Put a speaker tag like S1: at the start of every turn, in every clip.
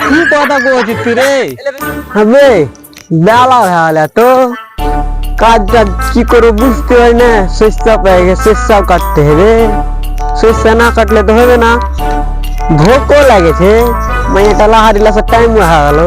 S1: কি কথা কইছিস তুই রে হবে কি করে বুঝতে হয় না শস্যা পেয়ে গেছে শস্যাও না কাটলে তো হবে না ভোকও লাগেছে মাইয়াটা লাহারি লাসার টাইম হয়ে গেল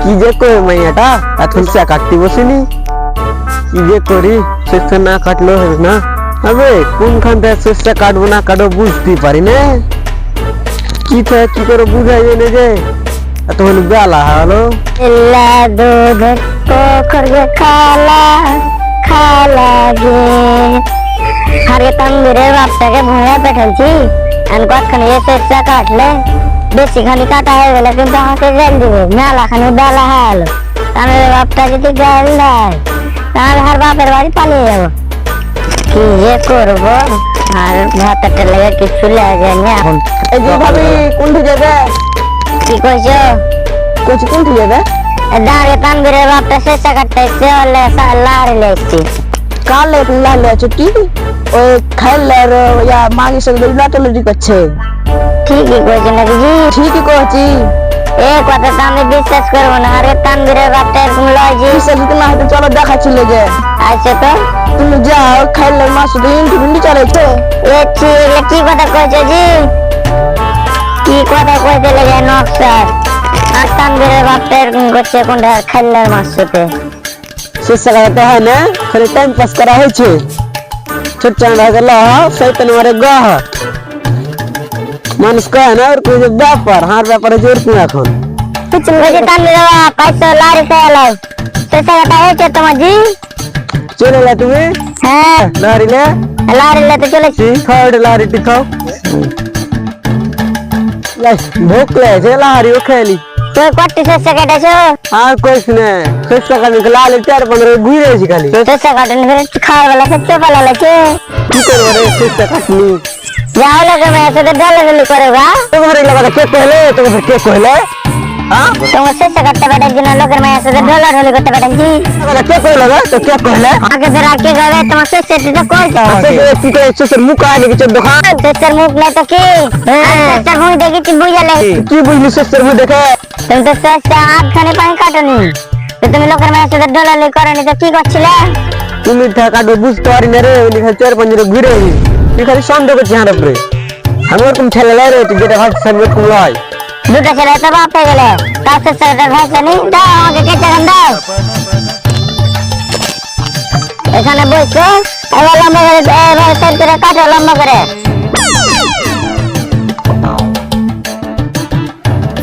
S1: কি যে করে মাইয়াটা এখন চা কাটতে বসিনি কি যে করি শস্যা না কাটলেও হবে না হবে কোনখান থেকে শস্যা কাটবো না কাটবো বুঝতেই পারি না কি থেকে কি করে বুঝাই এনে যে এতক্ষণ বেলা হলো
S2: এলা দুধ করবে খালা খালা গে আরে তন্দুরের বাপটাকে ভুঁড়ে পেঠাইছি আর কতখানি এসে চা কাটলে বেশি খানি কাটা হয়ে গেলে কিন্তু আমাকে জেল দিবে মেলা খানি বেলা হলো আমার বাপটা যদি জেল দেয় তাহলে আর বাপের বাড়ি পালিয়ে যাবো কি যে করব? আর ভাতটা লেগে কিছু লাগে না। এখন
S1: এই যে ভাবি কোনটি যাবে?
S2: কি কইছো?
S1: কোচ কোনটি যাবে?
S2: দাঁড়িয়ে তানবীরের বাপটা শেষ কাটতে এসছে হলে লাড়ি লেগছি
S1: কালে লালে ছুটি ওই খাইলার ইয়া মাগি সঙ্গে লাটলটি করছে।
S2: ঠিকই কইছে নাকি জি?
S1: ঠিকই কইছি।
S2: এ কথা আমি বিশ্বাস করব না। আরে তানবীরের বাপটা এরকম লয় জি
S1: বিশ্বাস যদি না হতো চলো দেখাচ্ছিল যে
S2: আচ্ছা তো?
S1: তুমি যাও খাইলার মাছ তো ইন্টি বিন্টি চালাইছে
S2: এ কি কথা কইছো জি? কি কথা কইতে লেগে নকশার আর তানবীরের বাপটা এরকম করছে কোনটা? খাইলার মাছ সাথে
S1: শেষ লাগাতে হয় না খালি টাইম পাস করা হয়েছে। ছোট চাঁদা গেল শৈতান মারে গহ মানুষ কয় না ওর কোনো ব্যাপার হার ব্যাপারে জোর তুমি এখন
S2: কিছু কইছে তানবীরের বাপ পাইছো লাড়ি খেয়ালাও শেষ কাটা হয়েছে তোমার জি
S1: চলে এলে তুমি
S2: হ্যাঁ
S1: লারিলে
S2: লাড়ি লেতে চলেছি
S1: খাও লারিটি খাও ভোক লেগেছে লাহারিও খেলি
S2: তুই কটি শেষ কেটেছো
S1: আর কইস না শেষ টাকা নিয়ে লালে চার পনেরো ঘুরে আছি খালি
S2: শেষ কাটেন ফের খাওয়ার বেলা সত্যি পালা লাগছে
S1: কি করবো রে শেষ টাকা নি
S2: যাও লাগে মেয়ের সাথে ডলাডলি করে গা
S1: তোমার এই লাগাটা কে কইলে তোমার কে কইলে হ্যাঁ
S2: তোমার শেষ কাটতে পাঠাচ্ছি না লোকের মেয়ের সাথে ডলাডলি করতে পাঠাচ্ছি
S1: লাগাটা কে কইলে রে তো কে কইলে
S2: আগে ফের আগে গেলে তোমার শেষ সেটা করতে
S1: আসে
S2: হবে
S1: কি করে শেষের মুখ আনি কিছু দোকান
S2: শেষের মুখ নাই তো কি শেষের মুখ দেখেছি বুঝালে
S1: কি বুঝলি শেষের মুখ দেখে
S2: তুমি তো শেষটা আধখানি পানি কাটনি তো তুমি লোকের মেয়ের সাথে ডলাডলি করনি তো কি করছিলে
S1: তুমি টাকাটা বুঝতে পারি না রে উনি খালি চার পাঁচ ঘুরে আনি তুই খালি সন্দেহ করছিস হার উপরে। আমি ওরকম ছেলে লাই রে তুই যেটা ভাবছিস আমি ওরকম লয়।
S2: দুটো ছেলে তো বাপ হয়ে গেলে। তার শেষ সেটা ভাষা নেই দাও আমাকে কেটে গান দাও। এখানে বসো এবার লম্বা করে এবার সাইড করে কাটো লম্বা করে।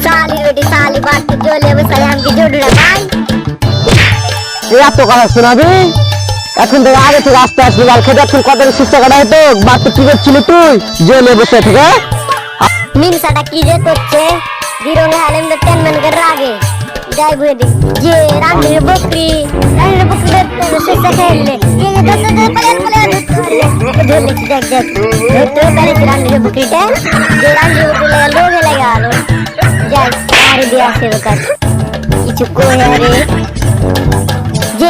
S2: সালি বেটি সালি জোড়া ভাই
S1: তুই এত কথা শোনাবি? এখন থেকে আগে থেকে আস্তে আস্তে গাল খেতে এখন কত সুস্থ কাটা হতো বাচ্চা কি করছিলি তুই জেলে বসে থেকে
S2: মিনসাটা কি যে করছে দিরনে হালেম দে তেন মান করে রাগে যাই বুয়ে দি যে রানীর বকরি রানীর বকরি ধরতে সে সে খেললে যে যে দস দস পালে পালে ধরলে ধরলে কি দেখ দেখ ধরতে পারে কি রানীর বকরিটা যে রানীর বকরি লাগা লোভে লাগা আলো যাই আর দিয়া সে বকার কিছু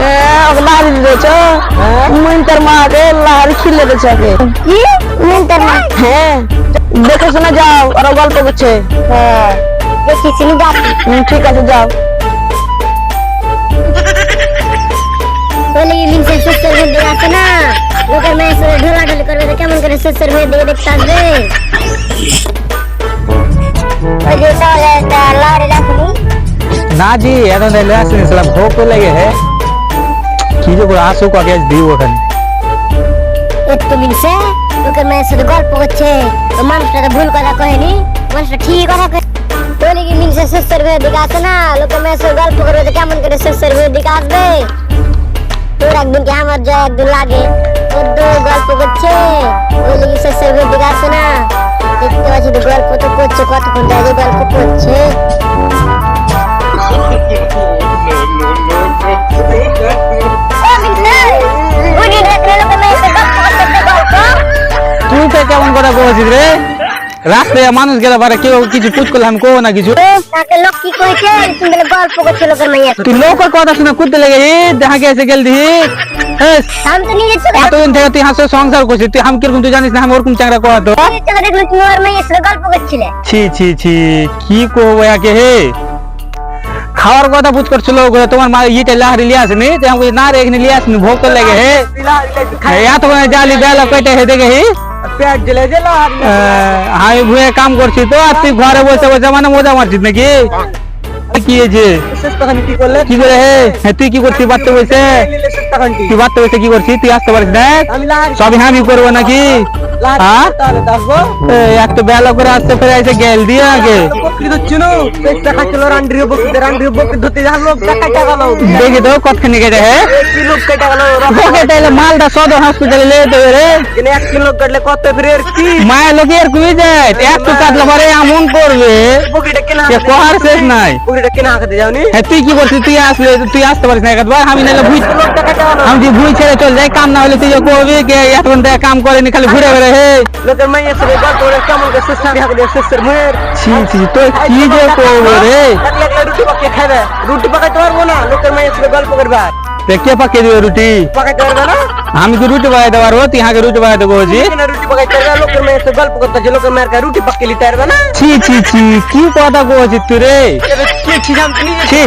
S1: এ, ওকে লাহারি দিয়েছ মুইন তার মা রে লাহারি খিলে দিয়েছে ওকে
S2: কি মিনতার না
S1: হ্যাঁ দেখে শোনা যাও ওরা গল্প করছে
S2: হ্যাঁ দেখি চিনি যাচ্ছি
S1: হুম, ঠিক আছে যাও
S2: বলে কি মিনসের শেষের মধ্যে আছে না লোকের মেয়ের সাথে ঢোলাঢুলি করবে তো কেমন করে শেষের মেয়ের দিকে দেখতে আসবে ওই যে তাহলে একটা লারি রাখুনি
S3: না জি এখন রেলে আসেনি সালা ভোক লেগে হে কি যে করে আসুক আগে আজ দিও ওখানে
S2: একটু মিনসে লোকের মেয়ের সাথে গল্প করছে তো মানুষটা তো ভুল কথা কহেনি মানুষটা ঠিক কথা কহে বলে কি মিনসে শেষের মেয়ের দিকে আসে না লোকের মেয়ের সাথে গল্প করবে তো কেমন করে শেষের মেয়ের দিকে আসবে তোর একদিন কি আমার যায় একদিন লাগে বড্ড গল্প করছে ওই লেগে শেষের ঘর দিকে আসে না দেখতে পাচ্ছি তো গল্প তো করছে কতক্ষণ ধরে গল্প করছে বুঝি
S3: তো কেমন কথা কইছিস রে রাস্তায় মানুষ গেলে পারে কেউ কিছু পুচ করলে আমি কো না কিছু
S2: তাকে লোক কি কইছে তুমি বলে গল্প করছে লোকের মেয়ে
S3: তুই লোকের কথা শুনে করতে লেগে দেখা গেছে গেল দিহি
S2: আমি তো নিজে চোখে
S3: এতদিন থেকে তুই হাসে সংসার করছিস তুই আমি কিরকম তুই জানিস না আমি ওরকম চাংরা করা তো
S2: নিজের চোখে দেখলে তুমি ওর মেয়ে এসে গল্প করছিলে
S3: ছি ছি ছি কি করবো একে হে খাওয়ার কথা বুঝ করছিল ওগুলো তোমার মা ইটা লাহারি লিয়ে আসনি তো আমি না রে এখানে লিয়ে আসনি ভোগ তো লেগে হে এত জালি বেলা কেটে হে দেখে হি
S4: পেট জেলে জেলা
S3: আমি ভুয়ে কাম করছি তো আর তুই ঘরে বসে বসে মানে মজা মারছিস নাকি? কি হয়েছে?
S4: কি করলে?
S3: কি করে হে? হ্যাঁ, তুই কি করছিস বাড়তে বসে? তুই বাড়তে বসে কি করছিস? তুই আসতে পারিস
S4: লাহারি
S3: সবই আমি করব নাকি? হ্যাঁ? একটু বেলা করে আসতে ফেরে এসে গেল দিয়ে আগে। দেখি তো কতখানি কেটে হে
S4: কি লোক কেটে গেল?
S3: ওকে তাহলে মালটা সদর হসপিটালে লে তো রে।
S4: এক কিলো কাটলে কত ফিরে কি?
S3: মায়ের লোকে আর কুই যায়? একটু কাটলে পরে এমন করবে? কোহার শেষ নাই। হ্যাঁ তুই কি করছিস? তুই আসলে তুই আসতে পারিস না একবার আমি নাহলে আমি যে ভুই ছেড়ে চলে যাই কাম না হলে তুই করবি? কে এখন দেখ কাম করেনি খালি ঘুরে ঘুরে হে।
S4: লোকের মাইয়া সবে গল্প করে কেমন করে শেষ টাকা হাঁকাতে শেষের মুয়ের
S3: ছি ছি তো কি যে করব রে?
S4: একলা একলা রুটি পাকিয়ে খাবে রুটি পাকাইতে পারব না লোকের মাইয়া সবে গল্প করবে। আর
S3: তে কে পাকিয়ে দিবে রুটি?
S4: পাকাইতে পারবে না?
S3: আমি কি রুটি বানাইতে পারব তুই হাঁকে রুটি
S4: পাকাইতে পারবে লোকের গল্প করতে মায়ের রুটি পাকিয়ে নিতে পারবে না?
S3: ছি ছি ছি কি কথা কইছিস তুই রে? ছি।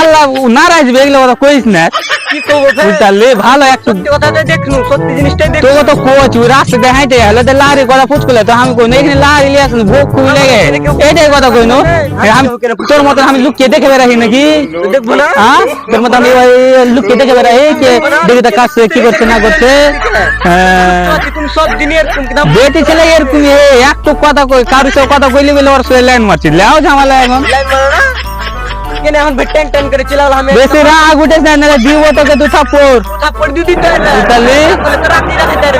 S3: আল্লাহ নারাজ বেগলে কথা কইস না।
S4: কি করব ফের?
S3: ভালো একটু।
S4: সত্যি দেখলু সত্যি জিনিসটাই দেখলু
S3: তোকে তো কোচ রাস্তা দেখাইতে হলে তো লারি করা ফুচকুলে তো আমি কই এখানে লারি লিয়ে আসুন ভোগ খুবই লেগে। এইটাই কথা কই নো আমি তোর মতন আমি লুকিয়ে দেখে বেড়াই নাকি?
S4: দেখব না?
S3: হ্যাঁ তোর মতন আমি লুকিয়ে দেখে বেড়াই কে? দেখি তো কাজ কি করছে না করছে? হ্যাঁ। বেটি ছেলে এরকম একটু কথা কই কারোর সাথে কথা কইলে বলে ওর সাথে লাইন মারছি। লাও ঝামেলা এখন।
S4: লাইন মারো না? কেন এখন ট্যাং ট্যাং করে চিলাল আমি
S3: বেশি রাগ উঠেছ না দিব তোকে দু থাপ্পড়।
S4: থাপ্পড় দিয়ে দিতে
S3: তাহলে?
S4: বলে তো রাতে রাতে তার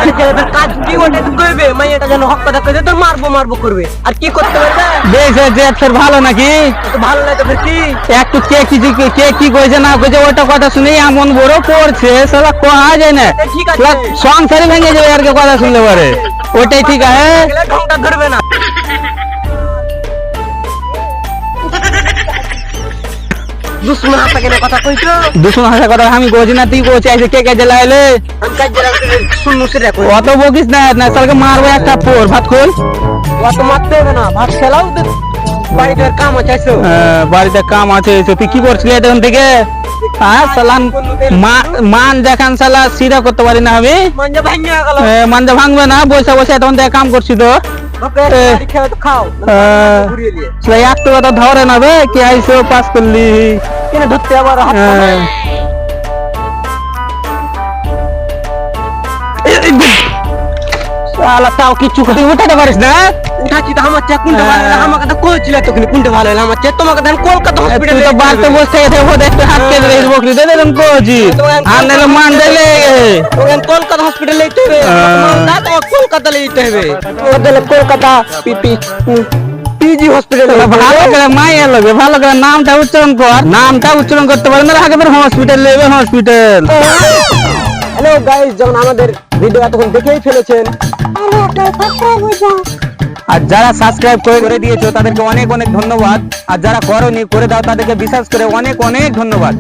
S4: কাজ কি ওটা তো করবে। মাইয়াটা যেন হক কথা কইতে তো মারবো মারবো করবে। আর কি করতে পারবে
S3: বেশ যে তোর ভালো নাকি?
S4: তো ভালো লাগে তো ফের কি
S3: একটু কে কি কে কি কইছে না কইছে ওটা কথা শুনে এমন বড় করছে সালা কোহা যায় না?
S4: ঠিক আছে।
S3: সংসারই ভেঙে যাবে আর কে কথা শুনলে পারে। ওটাই ঠিক আছে
S4: গেলে ঢংটা ধরবে না। দুশ্মন হাতে কেন কথা কইছো?
S3: দুশো হাজার কথা আমি কইছি না তুই কইছি আইছে কে কে জেলাইলে
S4: আমি কাজ যারা শুনু সে রাখো
S3: অত বকিস না না সালকে মারবো একটা পোর ভাত খোল।
S4: অত মারতে হবে না ভাত খেলাও বাড়িতে কাম আছে আইসো।
S3: বাড়িতে কাম আছে এসে তুই কি করছিলি তখন থেকে? হ্যাঁ সালান মা- মান দেখান সালা সিধা করতে পারি না আমি। মানজা ভাঙবে না বসে বসে তখন থেকে কাম করছি তো একটু কথা ধরে না বে কি আইসো পাস করলি?
S4: ধরতে আবার
S3: শালা তাও কিচ্ছু তুই উঠাতে পারিস না?
S4: উঠাচ্ছি তো আমার চা কোনটা ভালো হলো? আমাকে তো কইছিল তখন কোনটা ভালো হলো? আমার চা তোমাকে তো আমি কলকাতা হসপিটালে
S3: তো বাড়তে বসে গেছে ওদের একটু হাত কেটে রেখে বকরি দে দেন কোজি আর নাহলে মান দিলে
S4: ওখানে কলকাতা হসপিটালে যেতে হবে। না তো কলকাতা যেতে হবে। ওদের কলকাতা পিপি পিজি হসপিটালে
S3: ভালো করে মাইয়া লগে ভালো করে নামটা উচ্চারণ কর। নামটা উচ্চারণ করতে পারে না আগে হসপিটাল লেবে হসপিটাল
S4: হ্যালো গাইস যেমন আমাদের ভিডিও এতক্ষণ দেখেই ফেলেছেন।
S3: আর যারা সাবস্ক্রাইব করে করে দিয়েছ, তাদেরকে অনেক অনেক ধন্যবাদ। আর যারা করনি, করে দাও, তাদেরকে বিশ্বাস করে অনেক অনেক ধন্যবাদ।